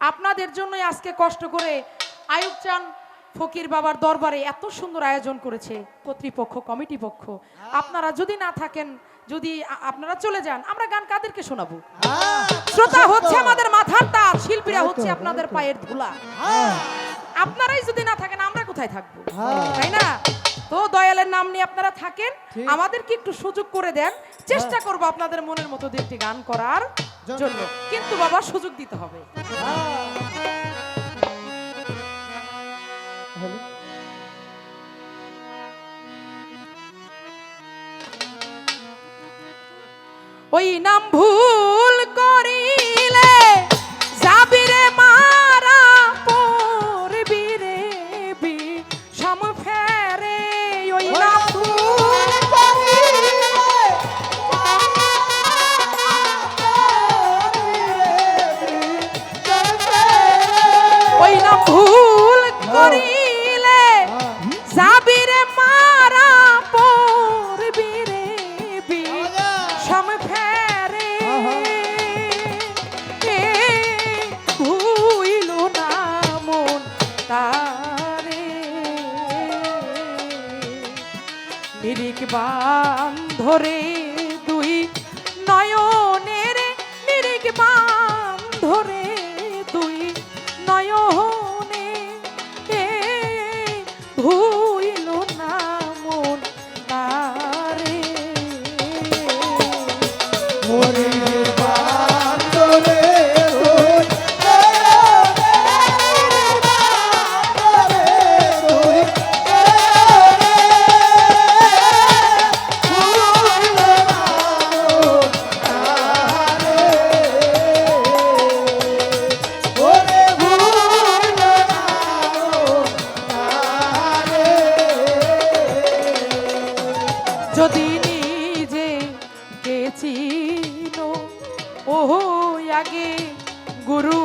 আপনাদের জন্যই আজকে কষ্ট করে আয়ুব চান ফকির বাবার দরবারে এত সুন্দর আয়োজন করেছে কর্তৃপক্ষ কমিটি পক্ষ। আপনারা যদি না থাকেন যদি আপনারা চলে যান আমরা গান কাদেরকে শোনাবো? হ্যাঁ, শ্রোতা হচ্ছে আমাদের মাথার তার শিল্পীরা হচ্ছে আপনাদের পায়ের ধুলা। হ্যাঁ, আপনারাই যদি না থাকেন আমরা কোথায় থাকব? হ্যাঁ। তাই না? তো দয়ালের নাম নিয়ে আপনারা থাকেন। আমাদেরকে একটু সুযোগ করে দেন। চেষ্টা করব আপনাদের মনের মতো দিয়ে একটি গান করার। জন্য। কিন্তু বাবা সুযোগ দিতে হবে। ওই নাম ভুল বান ধরে যদি নিজে গেছিনো ও আগে গুরু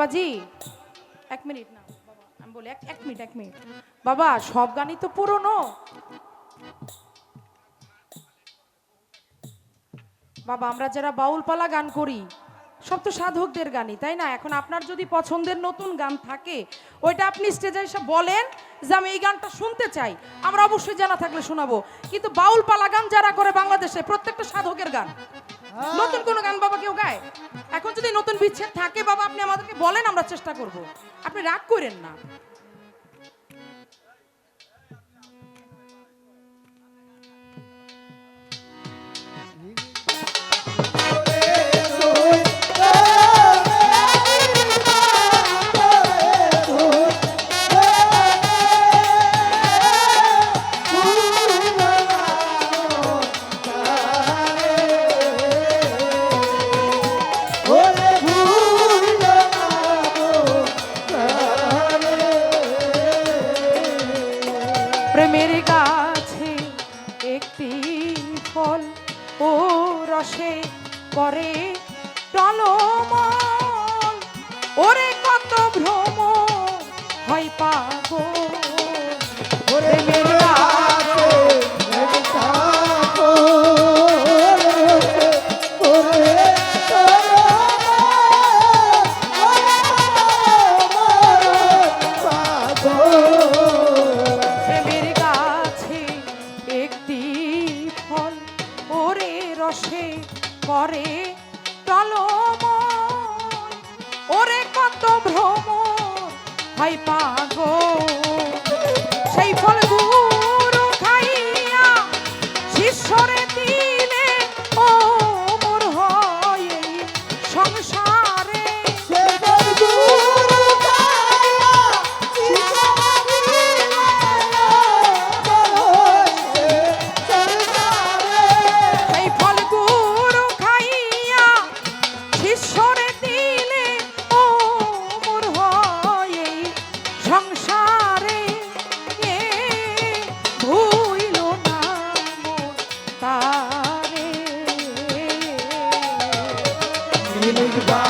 বাবাজি, এক মিনিট না, বাবা, আমি বলি এক এক মিনিট এক মিনিট। বাবা, সব গানই তো পুরনো। বাবা, আমরা যারা বাউলপালা গান করি, সব তো সাধকদের গানই, তাই না? এখন আপনার যদি পছন্দের নতুন গান থাকে, ওইটা আপনি স্টেজে এসে বলেন যে আমি এই গানটা শুনতে চাই। আমরা অবশ্যই জানা থাকলে শোনাবো। কিন্তু বাউল পালা গান যারা করে বাংলাদেশে, প্রত্যেকটা সাধকের গান। নতুন কোনো গান বাবা কেউ গায়? এখন যদি নতুন বিচ্ছেদ থাকে, বাবা, আপনি আমাদেরকে বলেন, আমরা চেষ্টা করব। আপনি রাগ করেন না। ওরে Baby, goodbye.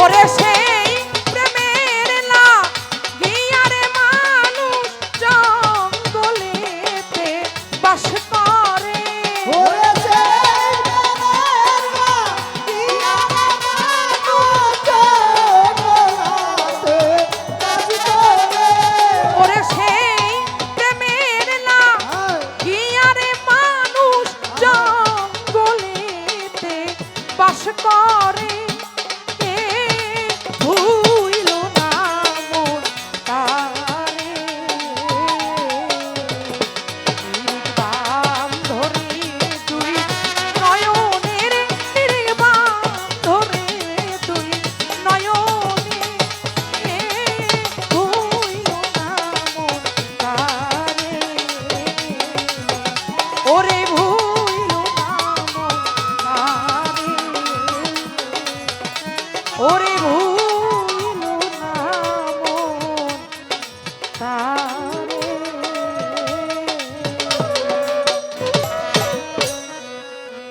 ওরে সে ওরে ভূ